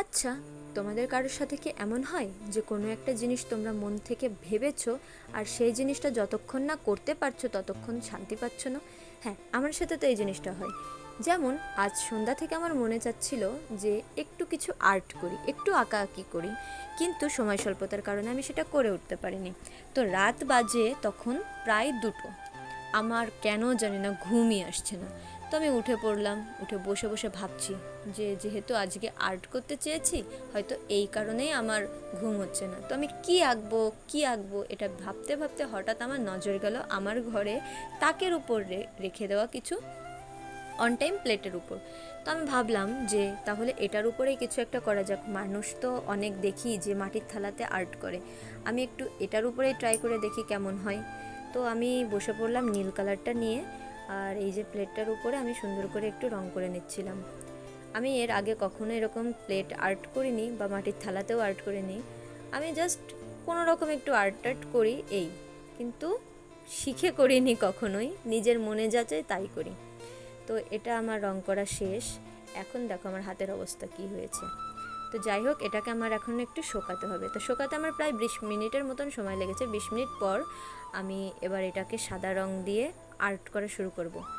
আচ্ছা তোমাদের কারোর সাথে কি এমন হয় যে কোনো একটা জিনিস তোমরা মন থেকে ভেবেছো আর সেই জিনিসটা যতক্ষণ না করতে পারছ ততক্ষণ শান্তি পাচ্ছ না? হ্যাঁ আমার সাথে তো এই জিনিসটা হয়। যেমন, আজ সন্ধ্যা থেকে আমার মনে চাচ্ছিল যে একটু কিছু আর্ট করি, একটু আঁকাআঁকি করি, কিন্তু সময় স্বল্পতার কারণে আমি সেটা করে উঠতে পারিনি। তো রাত বাজে তখন প্রায় দুটো। আমার কেন জানি না ঘুমই আসছে না। তো আমি উঠে পড়লাম, উঠে বসে বসে ভাবছি যে যেহেতু আজকে আর্ট করতে চেয়েছি, হয়তো এই কারণেই আমার ঘুম হচ্ছে না। তো আমি কি আঁকবো কি আঁকবো এটা ভাবতে ভাবতে হঠাৎ আমার নজর গেল আমার ঘরে তাকের উপর রেখে দেওয়া কিছু অন টাইম প্লেটের উপর। তো আমি ভাবলাম যে তাহলে এটার উপরেই কিছু একটা করা যাক। মানুষ তো অনেক দেখি যে মাটির থালাতে আর্ট করে। আমি একটু এটার উপরেই ট্রাই করে দেখি কেমন হয়। তো আমি বসে পড়লাম নীল কালারটা নিয়ে। আর এই যে প্লেটটার উপরে আমি সুন্দর করে একটু রং করে নিচ্ছিলাম। আমি এর আগে কখনো এরকম প্লেট আর্ট করিনি বা মাটির থালাতেও আর্ট করিনি। আমি জাস্ট কোনো রকম একটু আর্ট টার্ট করি এই। কিন্তু শিখে করিনি কখনোই, নিজের মনে যা চায় তাই করি। তো এটা আমার রং করা শেষ। এখন দেখো আমার হাতের অবস্থা কি হয়েছে। তো যাই হোক, এটাকে আমার এখন একটু শোকাতে হবে। তো শোকাতে আমার প্রায় বিশ মিনিটের মতন সময় লেগেছে। বিশ মিনিট পর আমি এবার এটাকে সাদা রং দিয়ে আর্ট করা শুরু করব।